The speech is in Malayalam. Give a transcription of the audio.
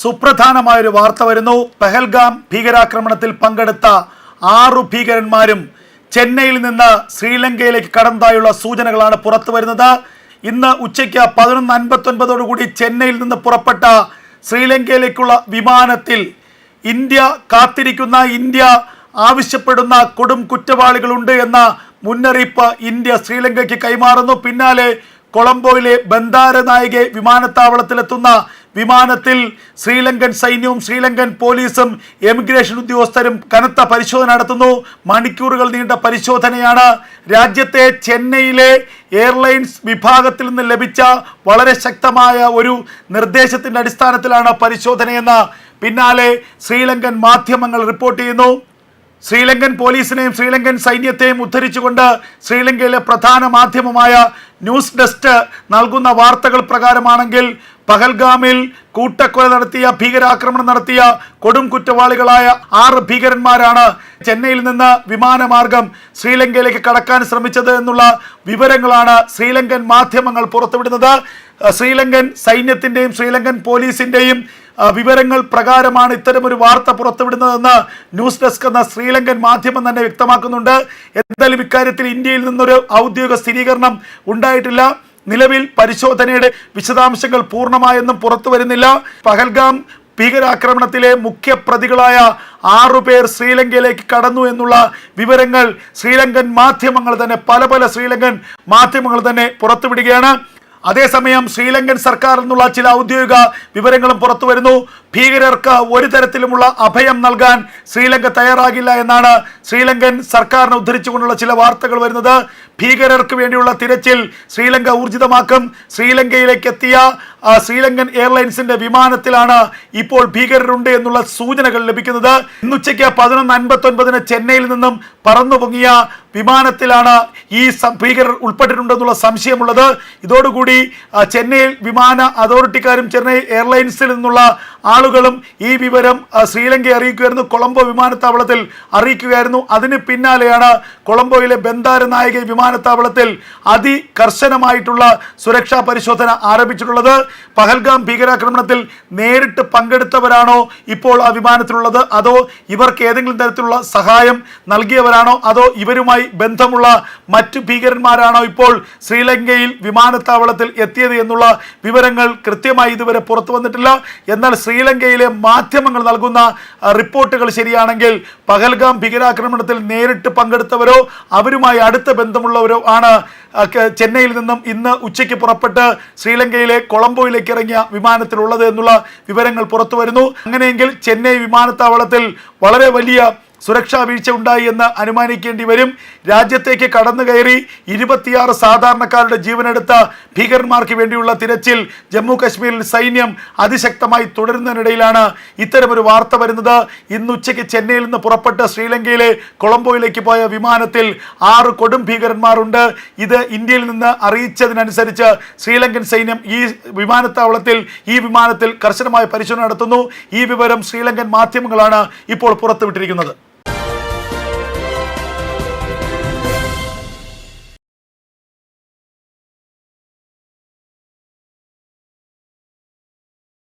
സുപ്രധാനമായൊരു വാർത്ത വരുന്നു. പെഹൽഗാം ഭീകരാക്രമണത്തിൽ പങ്കെടുത്ത ആറു ഭീകരന്മാരും ചെന്നൈയിൽ നിന്ന് ശ്രീലങ്കയിലേക്ക് കടന്നതായുള്ള സൂചനകളാണ് പുറത്തു വരുന്നത്. ഇന്ന് ഉച്ചയ്ക്ക് പതിനൊന്ന് അൻപത്തൊൻപതോടുകൂടി ചെന്നൈയിൽ നിന്ന് പുറപ്പെട്ട ശ്രീലങ്കയിലേക്കുള്ള വിമാനത്തിൽ ഇന്ത്യ കാത്തിരിക്കുന്ന ഇന്ത്യ ആവശ്യപ്പെടുന്ന കൊടും കുറ്റവാളികളുണ്ട് എന്ന മുന്നറിയിപ്പ് ഇന്ത്യ ശ്രീലങ്കയ്ക്ക് കൈമാറുന്നു. പിന്നാലെ കൊളംബോയിലെ ബന്ദാര നായികെ വിമാനത്താവളത്തിലെത്തുന്ന വിമാനത്തിൽ ശ്രീലങ്കൻ സൈന്യവും ശ്രീലങ്കൻ പോലീസും എമിഗ്രേഷൻ ഉദ്യോഗസ്ഥരും കനത്ത പരിശോധന നടത്തുന്നു. മണിക്കൂറുകൾ നീണ്ട പരിശോധനയാണ്. രാജ്യത്തെ ചെന്നൈയിലെ എയർലൈൻസ് വിഭാഗത്തിൽ നിന്ന് ലഭിച്ച വളരെ ശക്തമായ ഒരു നിർദ്ദേശത്തിന്റെ അടിസ്ഥാനത്തിലാണ് പരിശോധനയെന്ന് പിന്നാലെ ശ്രീലങ്കൻ മാധ്യമങ്ങൾ റിപ്പോർട്ട് ചെയ്യുന്നു. ശ്രീലങ്കൻ പോലീസിനെയും ശ്രീലങ്കൻ സൈന്യത്തെയും ഉദ്ധരിച്ചുകൊണ്ട് ശ്രീലങ്കയിലെ പ്രധാന മാധ്യമമായ ന്യൂസ് ഡെസ്ക് നൽകുന്ന വാർത്തകൾ പ്രകാരമാണെങ്കിൽ പഹൽഗാമിൽ കൂട്ടക്കൊല നടത്തിയ ഭീകരാക്രമണം നടത്തിയ കൊടും കുറ്റവാളികളായ ആറ് ഭീകരന്മാരാണ് ചെന്നൈയിൽ നിന്ന് വിമാനമാർഗം ശ്രീലങ്കയിലേക്ക് കടക്കാൻ ശ്രമിച്ചത് എന്നുള്ള വിവരങ്ങളാണ് ശ്രീലങ്കൻ മാധ്യമങ്ങൾ പുറത്തുവിടുന്നത്. ശ്രീലങ്കൻ സൈന്യത്തിന്റെയും ശ്രീലങ്കൻ പോലീസിന്റെയും വിവരങ്ങൾ പ്രകാരമാണ് ഇത്തരമൊരു വാർത്ത പുറത്തുവിടുന്നതെന്ന് ന്യൂസ് ഡെസ്ക് എന്ന ശ്രീലങ്കൻ മാധ്യമം തന്നെ വ്യക്തമാക്കുന്നുണ്ട്. എന്തായാലും ഇക്കാര്യത്തിൽ ഇന്ത്യയിൽ നിന്നൊരു ഔദ്യോഗിക സ്ഥിരീകരണം ഉണ്ടായിട്ടില്ല. നിലവിൽ പരിശോധനയുടെ വിശദാംശങ്ങൾ പൂർണമായൊന്നും പുറത്തു വരുന്നില്ല. പഹൽഗാം ഭീകരാക്രമണത്തിലെ മുഖ്യ പ്രതികളായ ആറുപേർ ശ്രീലങ്കയിലേക്ക് കടന്നു എന്നുള്ള വിവരങ്ങൾ ശ്രീലങ്കൻ മാധ്യമങ്ങൾ തന്നെ പല പല ശ്രീലങ്കൻ മാധ്യമങ്ങൾ തന്നെ പുറത്തുവിടുകയാണ്. അതേസമയം ശ്രീലങ്കൻ സർക്കാർ എന്നുള്ള ചില ഔദ്യോഗിക വിവരങ്ങളും പുറത്തു വരുന്നു. ഭീകരർക്ക് ഒരു തരത്തിലുമുള്ള അഭയം നൽകാൻ ശ്രീലങ്ക തയ്യാറാകില്ല എന്നാണ് ശ്രീലങ്കൻ സർക്കാരിനെ ഉദ്ധരിച്ചുകൊണ്ടുള്ള ചില വാർത്തകൾ വരുന്നത്. ഭീകരർക്ക് വേണ്ടിയുള്ള തിരച്ചിൽ ശ്രീലങ്ക ഊർജിതമാക്കും. ശ്രീലങ്കയിലേക്ക് എത്തിയ ശ്രീലങ്കൻ എയർലൈൻസിന്റെ വിമാനത്തിലാണ് ഇപ്പോൾ ഭീകരരുണ്ട് എന്നുള്ള സൂചനകൾ ലഭിക്കുന്നത്. ഇന്നുച്ചയ്ക്ക് പതിനൊന്ന് അൻപത്തി ഒൻപതിന് ചെന്നൈയിൽ നിന്നും പറന്നു പൊങ്ങിയ വിമാനത്തിലാണ് ഈ ഭീകരർ ഉൾപ്പെട്ടിട്ടുണ്ടെന്നുള്ള സംശയമുള്ളത്. ഇതോടുകൂടി ചെന്നൈയിൽ ചെന്നൈ വിമാന അതോറിറ്റിക്കാരും ചെന്നൈ എയർലൈൻസിൽ നിന്നുള്ള ആളുകളും ഈ വിവരം ശ്രീലങ്കയെ അറിയിക്കുകയായിരുന്നു കൊളംബോ വിമാനത്താവളത്തിൽ അറിയിക്കുകയായിരുന്നു. അതിന് പിന്നാലെയാണ് കൊളംബോയിലെ ബന്ദാര നായക വിമാനത്താവളത്തിൽ അതികർശനമായിട്ടുള്ള സുരക്ഷാ പരിശോധന ആരംഭിച്ചിട്ടുള്ളത്. പഹൽഗാം ഭീകരാക്രമണത്തിൽ നേരിട്ട് പങ്കെടുത്തവരാണോ ഇപ്പോൾ ആ വിമാനത്തിലുള്ളത്? അതോ ഇവർക്ക് ഏതെങ്കിലും തരത്തിലുള്ള സഹായം നൽകിയവരാണോ? അതോ ഇവരുമായി ബന്ധമുള്ള മറ്റ് ഭീകരന്മാരാണോ ഇപ്പോൾ ശ്രീലങ്കയിൽ വിമാനത്താവളത്തിൽ എത്തിയത് എന്നുള്ള വിവരങ്ങൾ കൃത്യമായി ഇതുവരെ പുറത്തു വന്നിട്ടില്ല. എന്നാൽ ശ്രീലങ്കയിലെ മാധ്യമങ്ങൾ നൽകുന്ന റിപ്പോർട്ടുകൾ ശരിയാണെങ്കിൽ പഹൽഗാം ഭീകരാക്രമണത്തിൽ നേരിട്ട് പങ്കെടുത്തവരോ അവരുമായി അടുത്ത ബന്ധമുള്ളവരോ ആണ് ചെന്നൈയിൽ നിന്നും ഇന്ന് ഉച്ചയ്ക്ക് പുറപ്പെട്ട് ശ്രീലങ്കയിലെ കൊളംബോയിലേക്ക് ഇറങ്ങിയ വിമാനത്തിലുള്ളത് എന്നുള്ള വിവരങ്ങൾ പുറത്തു വരുന്നു. അങ്ങനെയെങ്കിൽ ചെന്നൈ വിമാനത്താവളത്തിൽ വളരെ വലിയ സുരക്ഷാ വീഴ്ച ഉണ്ടായി എന്ന് അനുമാനിക്കേണ്ടി വരും. രാജ്യത്തേക്ക് കടന്നു കയറി ഇരുപത്തിയാറ് സാധാരണക്കാരുടെ ജീവനെടുത്ത ഭീകരന്മാർക്ക് വേണ്ടിയുള്ള തിരച്ചിൽ ജമ്മു കശ്മീരിൽ സൈന്യം അതിശക്തമായി തുടരുന്നതിനിടയിലാണ്. ഇത്തരമൊരു വാർത്ത വരുന്നത്. ഇന്ന് ഉച്ചയ്ക്ക് ചെന്നൈയിൽ നിന്ന് പുറപ്പെട്ട് ശ്രീലങ്കയിലെ കൊളംബോയിലേക്ക് പോയ വിമാനത്തിൽ ആറ് കൊടും ഭീകരന്മാരുണ്ട്. ഇത് ഇന്ത്യയിൽ നിന്ന് അറിയിച്ചതിനനുസരിച്ച് ശ്രീലങ്കൻ സൈന്യം ഈ വിമാനത്താവളത്തിൽ ഈ വിമാനത്തിൽ കർശനമായ പരിശോധന നടത്തുന്നു. ഈ വിവരം ശ്രീലങ്കൻ മാധ്യമങ്ങളാണ് ഇപ്പോൾ പുറത്തുവിട്ടിരിക്കുന്നത്.